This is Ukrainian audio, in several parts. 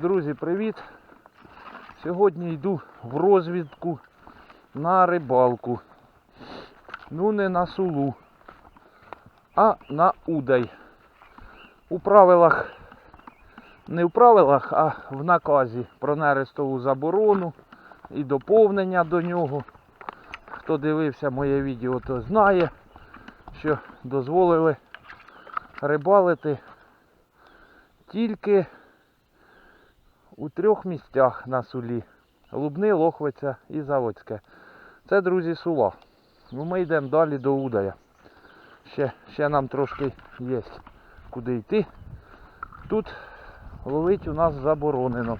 Друзі, привіт! Сьогодні йду в розвідку на рибалку. Ну не на сулу, а на удай. У правилах, не в правилах, а в наказі про нерестову заборону і доповнення до нього. Хто дивився моє відео, то знає, що дозволили рибалити тільки у трьох місцях на сулі. Лубни, Лохвиця і Заводське. Це, друзі, сула. Ну, ми йдемо далі до Удая. Ще, ще нам трошки є куди йти. Тут ловить у нас заборонено.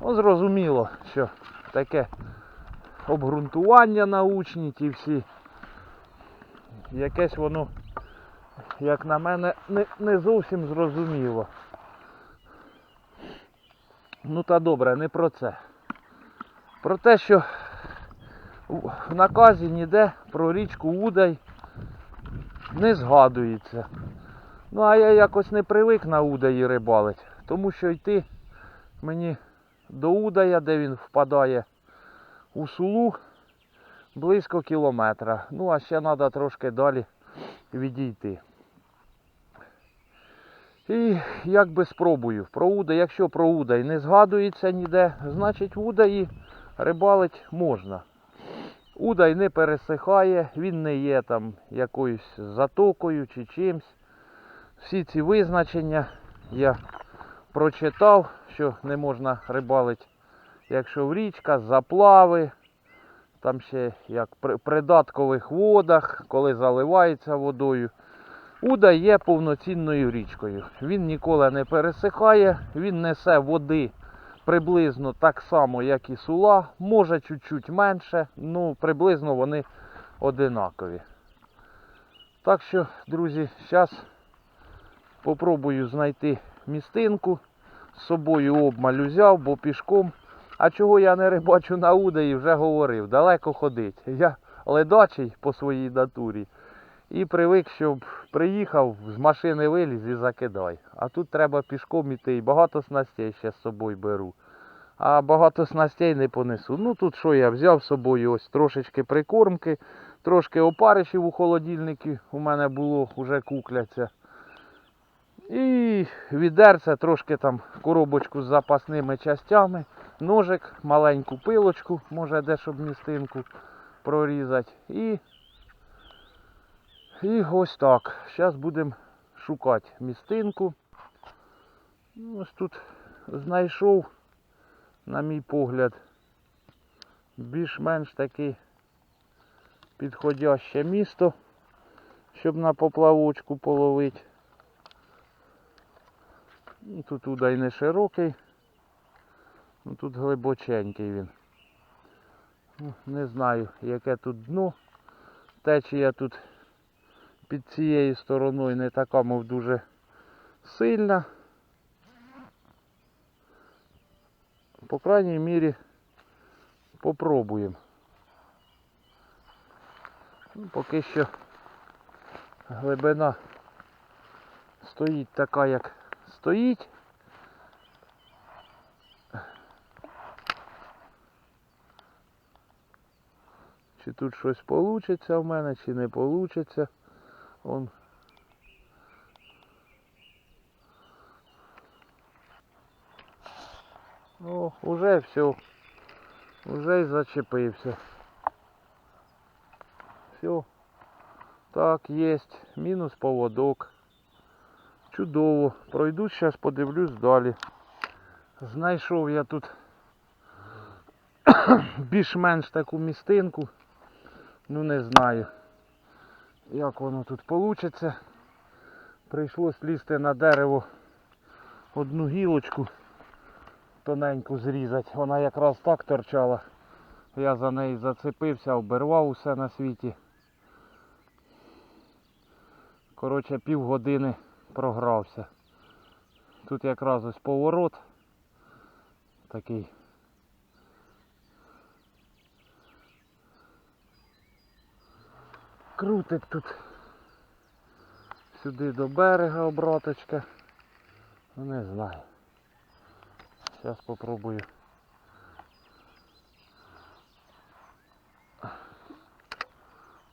Ну, зрозуміло, що таке обґрунтування научні ті всі. Якесь воно, як на мене, не, не зовсім зрозуміло. Ну та добре, не про це. Про те, що в наказі ніде про річку Удай не згадується. Ну а я якось не привик на Удаї рибалить, тому що йти мені до Удая, де він впадає у сулу, близько кілометра. Ну а ще треба трошки далі відійти. І як би спробую. Про Удай, якщо про Удай не згадується ніде, значить в Удаї рибалить можна. Удай не пересихає, він не є там якоюсь затокою чи чимсь. Всі ці визначення я прочитав, що не можна рибалити, якщо в річка, заплави, там ще як при придаткових водах, коли заливається водою. Удай є повноцінною річкою. Він ніколи не пересихає, він несе води приблизно так само, як і сула, може чуть-чуть менше, ну приблизно вони одинакові. Так що, друзі, зараз попробую знайти містинку. З собою обмаль узяв, бо пішком. А чого я не рибачу на Удаї, вже говорив, далеко ходить. Я ледачий по своїй натурі. І привик, щоб приїхав, з машини виліз і закидай. А тут треба пішком іти і багато снастей ще з собою беру. А багато снастей не понесу. Ну тут що я взяв з собою ось трошечки прикормки, трошки опаришів у холодильнику у мене було, вже кукляться. І відерце, трошки там коробочку з запасними частями, ножик, маленьку пилочку, може де щоб містинку прорізати. І і ось так. Зараз будемо шукати містинку. Ну, Ось тут знайшов, на мій погляд, більш-менш таке підходяще місто, щоб на поплавочку половити. Ну, Тут удай не широкий, ну тут глибоченький він. Ну, Не знаю, яке тут дно. Течія тут під цією стороною не така, мов дуже сильна. По крайній мірі попробуємо. Ну, поки що глибина стоїть така, як стоїть. Чи тут щось получиться в мене, чи не получиться. Он. О, уже все. Уже й зачепився. Все. Так, есть. Мінус поводок. Чудово. Пройду зараз, подивлюсь далі. Знайшов я тут більш-менш таку містинку. Ну не знаю як воно тут вийде. Прийшлось лізти на дерево одну гілочку тоненьку зрізати. Вона якраз так торчала. Я за неї зацепився, обірвав усе на світі. Коротше, півгодини програвся. Тут якраз ось поворот такий. Крутить тут сюди до берега обраточка. Ну не знаю. Зараз попробую.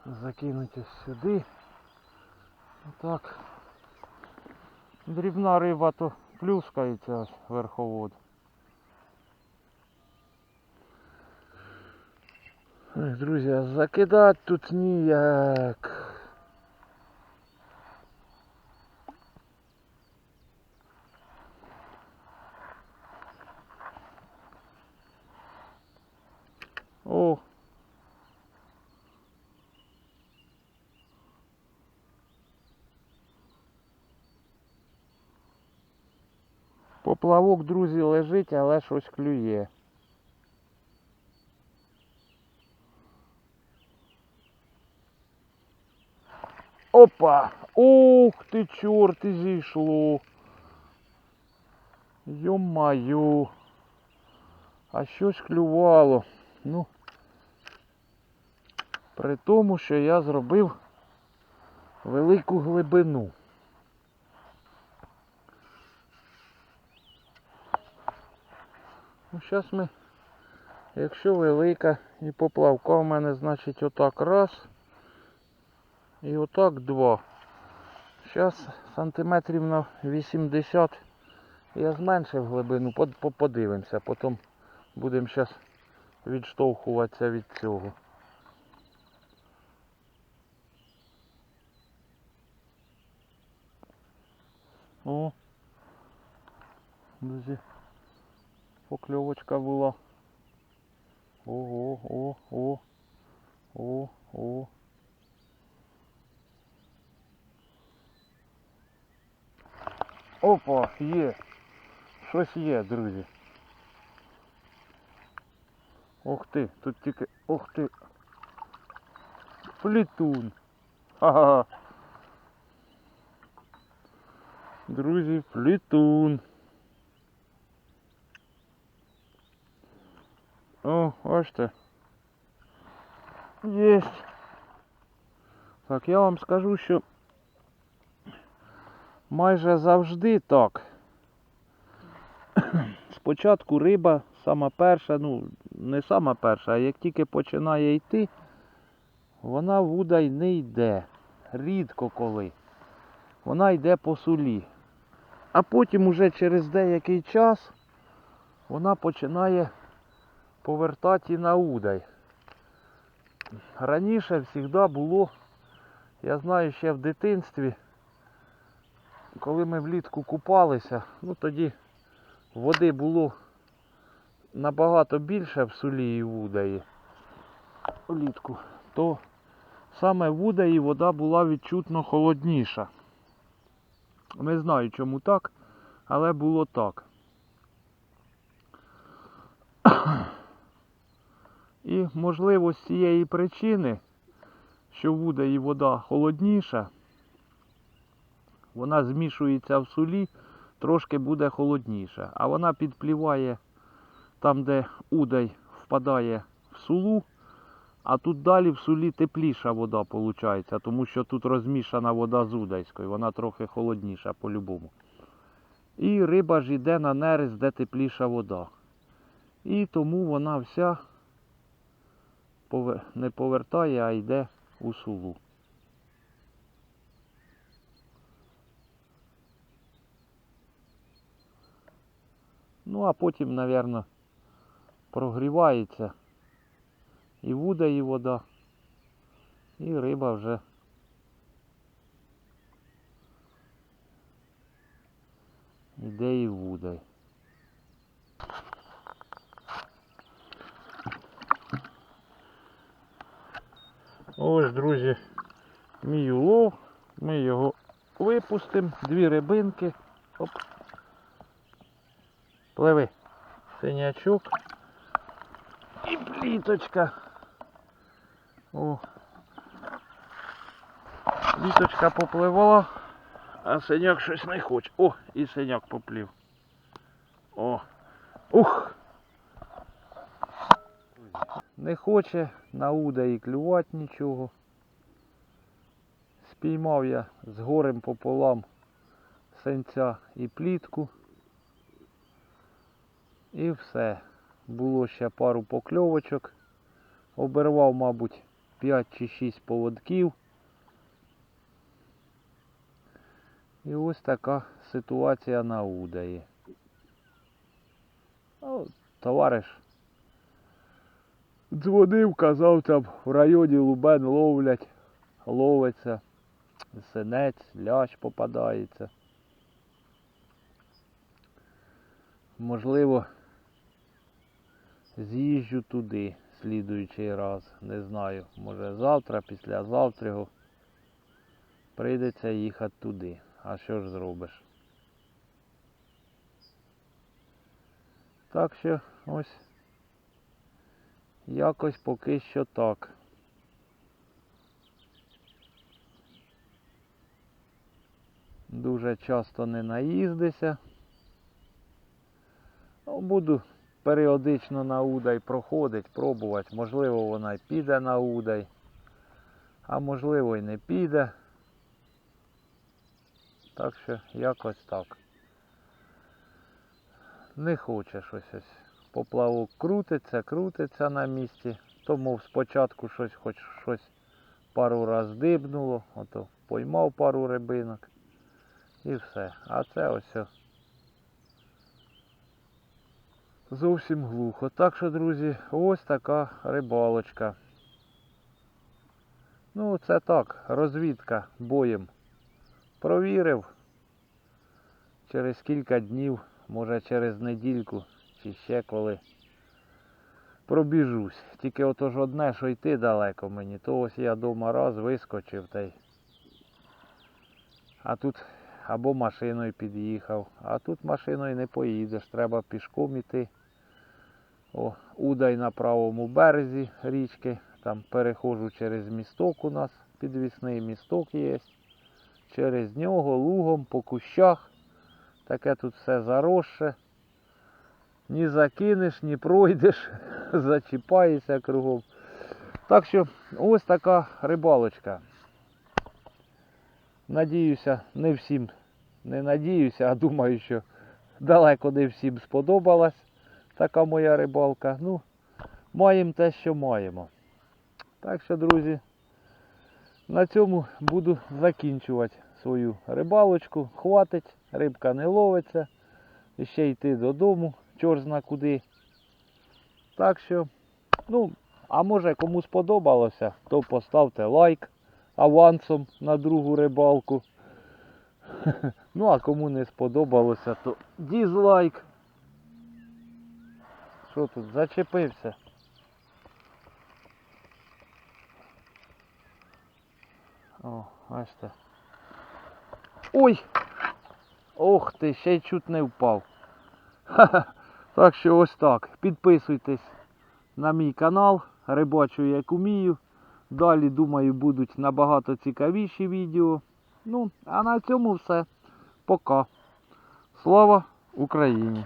Закинути сюди. Отак. Дрібна риба то плюскається ось верховод. Ой, друзі, а закидати тут ніяк. О. Поплавок, друзі, лежить, але щось клює. Опа! Ух ти, чорт, і зійшло. Йо-маю. А щось клювало. Ну, при тому, що я зробив велику глибину. Ну, зараз ми, якщо велика і поплавка у мене, значить отак раз. І отак два. Зараз сантиметрів на 80 я зменшив глибину, подивимося, потім будемо зараз відштовхуватися від цього. О, друзі, покльовочка була. Ого, о, о, о, о. Опа, є. Щось є, друзі. Ох ти, тут тільки. Ох ти. Плітун. Ха-ха. Друзі, плітун. О, бачите. Єсть. Так, я вам скажу, що майже завжди так. Спочатку риба сама перша, ну, не сама перша, а як тільки починає йти, вона в удай не йде. Рідко коли. Вона йде по сулі. А потім уже через деякий час вона починає повертати на удай. Раніше завжди було, я знаю ще в дитинстві, коли ми влітку купалися, ну тоді води було набагато більше в сулі і в удаї влітку, то саме в удаї вода була відчутно холодніша. Не знаю чому так, але було так. І можливо з цієї причини, що в удаї вода холодніша, вона змішується в сулі, трошки буде холодніше. А вона підпліває там, де удай впадає в сулу, а тут далі в сулі тепліша вода виходить, тому що тут розмішана вода з удайською, вона трохи холодніша по-любому. І риба ж йде на нерест, де тепліша вода. І тому вона вся не повертає, а йде у сулу. Ну, а потім, мабуть, прогрівається і вуда, і вода, і риба вже йде і вудай. Ось, друзі, мій улов. Ми його випустимо. Дві рибинки. Оп. Пливи. Синячок. І пліточка. О. Пліточка попливала, а синяк щось не хоче. О, і синяк поплів. О. Ух. Не хоче на удаї клювати нічого. Спіймав я з горем пополам сенця і плітку. І все. Було ще пару покльовочок. Обервав, мабуть, 5 чи 6 поводків. І ось така ситуація на Удаї. Ну, товариш дзвонив, казав там в районі Лубен ловлять, ловиться, синець, лящ попадається. Можливо, з'їжджу туди слідуючий раз. Не знаю. Може завтра, післязавтра прийдеться їхати туди. А що ж зробиш? Так що ось якось поки що так. Дуже часто не наїздися. Ну, Буду періодично на удай проходить, пробувати. Можливо, вона й піде на удай, а можливо й не піде. Так що якось так. Не хоче щось ось. Поплавок крутиться, крутиться на місці. Тому спочатку щось хоч щось пару раз дибнуло, ото поймав пару рибинок і все. А це ось о зовсім глухо. Так що, друзі, ось така рибалочка. Ну, це так, розвідка боєм. Провірив. Через кілька днів, може через недільку чи ще коли. Пробіжусь. Тільки ото ж одне, що йти далеко мені, то ось я дома раз вискочив та й. А тут або машиною під'їхав, а тут машиною не поїдеш, треба пішком іти. О, удай на правому березі річки. Там переходжу через місток у нас, підвісний місток є. Через нього лугом по кущах. Таке тут все заросше. Ні закинеш, ні пройдеш, зачіпаєшся кругом. Так що ось така рибалочка. Надіюся, не всім, не надіюся, а думаю, що далеко не всім сподобалась така моя рибалка. Ну, маємо те, що маємо. Так що, друзі, на цьому буду закінчувати свою рибалочку. Хватить, рибка не ловиться. І ще йти додому, чор зна куди. Так що, ну, а може кому сподобалося, то поставте лайк авансом на другу рибалку. Ну, а кому не сподобалося, то дізлайк. Що тут, зачепився? О, бачите. Ой! Ох ти, ще й чуть не впав. Ха-ха. Так що ось так. Підписуйтесь на мій канал, рибачу як умію. Далі, думаю, будуть набагато цікавіші відео. Ну, а на цьому все. Пока. Слава Україні!